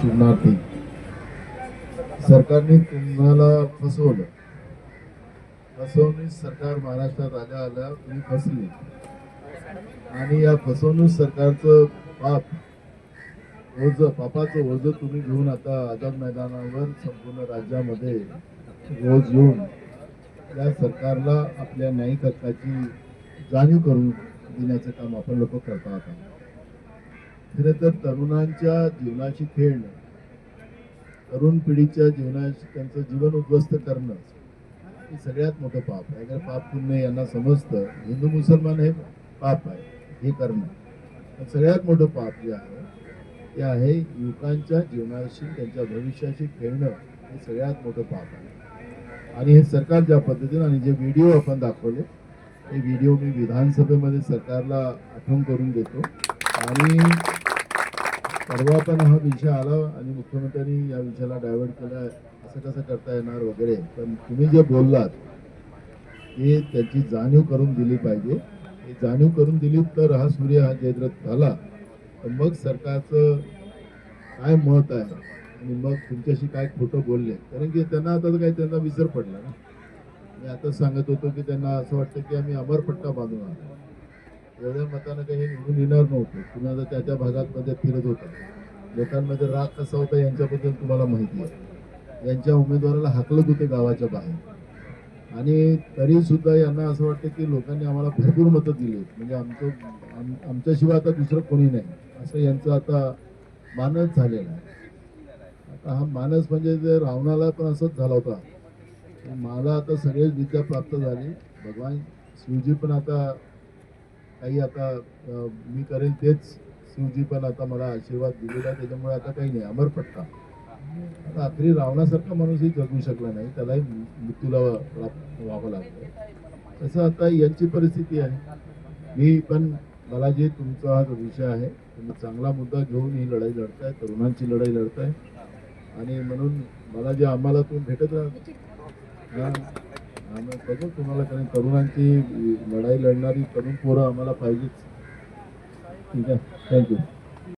शिवनार्थी सरकारने तुम्हाला फसवलं? फसवणूक सरकार महाराष्ट्रात आल्या आल्या तुम्ही फसले. आणि या फसवणूक सरकारचं पाप ओझ पापाचं ओझ तुम्ही घेऊन आता आझाद मैदानावर संपूर्ण राज्यामध्ये रोज घेऊन या सरकारला आपल्या न्यायिक हक्काची जाणीव करून देण्याचं काम आपण लोक करता आहात. खरं तर तरुणांच्या जीवनाशी खेळणं तरुण पिढीच्या जीवनाशी त्यांचं जीवन उद्ध्वस्त करणं हे सगळ्यात मोठं पाप आहे. कारण पाप पुण्य यांना समजतं हिंदू मुसलमान हे पाप आहे हे करणं. सगळ्यात मोठं पाप जे आहे ते आहे युवकांच्या जीवनाशी त्यांच्या भविष्याशी खेळणं हे सगळ्यात मोठं पाप आहे. आणि हे सरकार ज्या पद्धतीनं आणि जे व्हिडिओ आपण दाखवले ते व्हिडिओ मी विधानसभेमध्ये सरकारला आठवण करून देतो. आणि परवा पण हा विषय आला आणि मुख्यमंत्र्यांनी या विषयाला डायव्हर्ट केला असं कसं करता येणार वगैरे. पण तुम्ही जे बोललात ते त्याची जाणीव करून दिली पाहिजे. हे जाणीव करून दिली तर हा सूर्य हा जयद्रथ झाला. तर मग सरकारचं काय मत आहे? आणि मग तुमच्याशी काय खोटं बोलले? कारण की त्यांना आता तर काही त्यांना विसर पडला ना. मी आता सांगत होतो की त्यांना असं वाटतं की आम्ही अमरपट्टा बांधून आलो. एवढ्या मतानं काही निवडून येणार नव्हतं. तुम्ही आता त्या त्या भागात फिरत होता. लोकांमध्ये राग कसा होता यांच्याबद्दल तुम्हाला माहिती आहे. यांच्या उमेदवाराला हाकलत होते गावाच्या बाहेर. आणि तरी सुद्धा यांना असं वाटतं की लोकांनी आम्हाला भरपूर मतं दिली म्हणजे आमचं आम, आमच्याशिवाय आता दुसरं कोणी नाही. असं यांचं आता मानस झालेला आहे. आता हा मानस म्हणजे जे रावणाला पण असंच झाला होता. मला आता सगळेच विद्या प्राप्त झाली. भगवान शिवजी पण आता काही आता मी करेल तेच. शिवजी पण आता मला आशीर्वाद दिलेला त्याच्यामुळे आता काही नाही. अमरपट्टा आता अखेरी रावणासारखा माणूसही जगू शकला नाही. त्यालाही मृत्यूला व्हावं लागतं. तसं आता यांची परिस्थिती आहे. मी पण मला जे तुमचा हा जो विषय आहे तुम्ही चांगला मुद्दा घेऊन ही लढाई लढताय तरुणांची लढाई लढताय. आणि म्हणून मला जे आम्हाला तुम्ही भेटत राहा आम्ही बघू तुम्हाला कारण तरुणांची लढाई लढणारी तरुण पोरं आम्हाला पाहिजेच. ठीक आहे? थँक्यू